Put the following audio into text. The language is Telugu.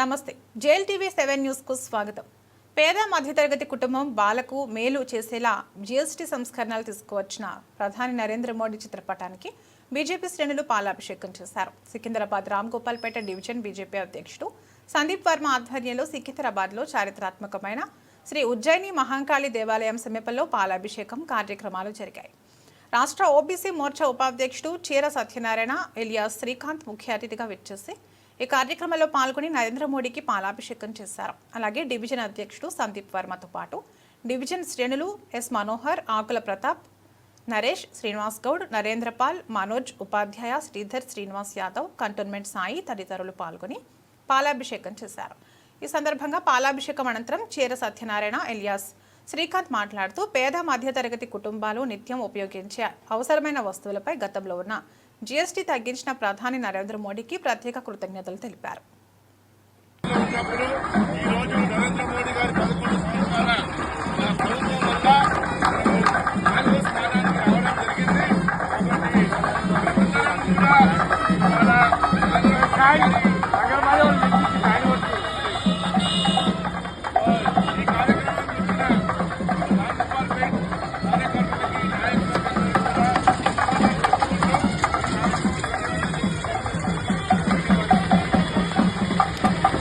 నమస్తే. జేఎల్ టీవీ సెవెన్ న్యూస్కు స్వాగతం. పేద మధ్యతరగతి కుటుంబం బాలకు మేలు చేసేలా జీఎస్టీ సంస్కరణలు తీసుకువచ్చిన ప్రధాని నరేంద్ర మోడీ చిత్రపటానికి బీజేపీ శ్రేణులు పాలాభిషేకం చేశారు. సికింద్రాబాద్ రామ్ గోపాల్పేట డివిజన్ బీజేపీ అధ్యక్షుడు సందీప్ వర్మ ఆధ్వర్యంలో సికింద్రాబాద్లో చారిత్రాత్మకమైన శ్రీ ఉజ్జయిని మహాంకాళి దేవాలయం సమీపంలో పాలాభిషేకం కార్యక్రమాలు జరిగాయి. రాష్ట్ర ఓబీసీ మోర్చా ఉపాధ్యక్షుడు చీర సత్యనారాయణ ఎలియాస్ శ్రీకాంత్ ముఖ్య అతిథిగా విచ్చేసి ఈ కార్యక్రమంలో పాల్గొని నరేంద్ర మోడీకి పాలాభిషేకం చేశారు. అలాగే డివిజన్ అధ్యక్షుడు సందీప్ వర్మతో పాటు డివిజన్ శ్రేణులు ఎస్ మనోహర్ ఆకుల ప్రతాప్ నరేష్ శ్రీనివాస్ గౌడ్ నరేంద్రపాల్ మనోజ్ ఉపాధ్యాయ శ్రీధర్ శ్రీనివాస్ యాదవ్ కంటోన్మెంట్ సాయి తదితరులు పాల్గొని పాలాభిషేకం చేశారు. ఈ సందర్భంగా పాలాభిషేకం అనంతరం చీర సత్యనారాయణ ఎలియాస్ శ్రీకాంత్ మాట్లాడుతూ పేద మధ్యతరగతి కుటుంబాలు నిత్యం ఉపయోగించే అవసరమైన వస్తువులపై గతంలో ఉన్న జీఎస్టీ తగ్గించిన ప్రధాని నరేంద్ర మోడీకి ప్రత్యేక కృతజ్ఞతలు తెలిపారు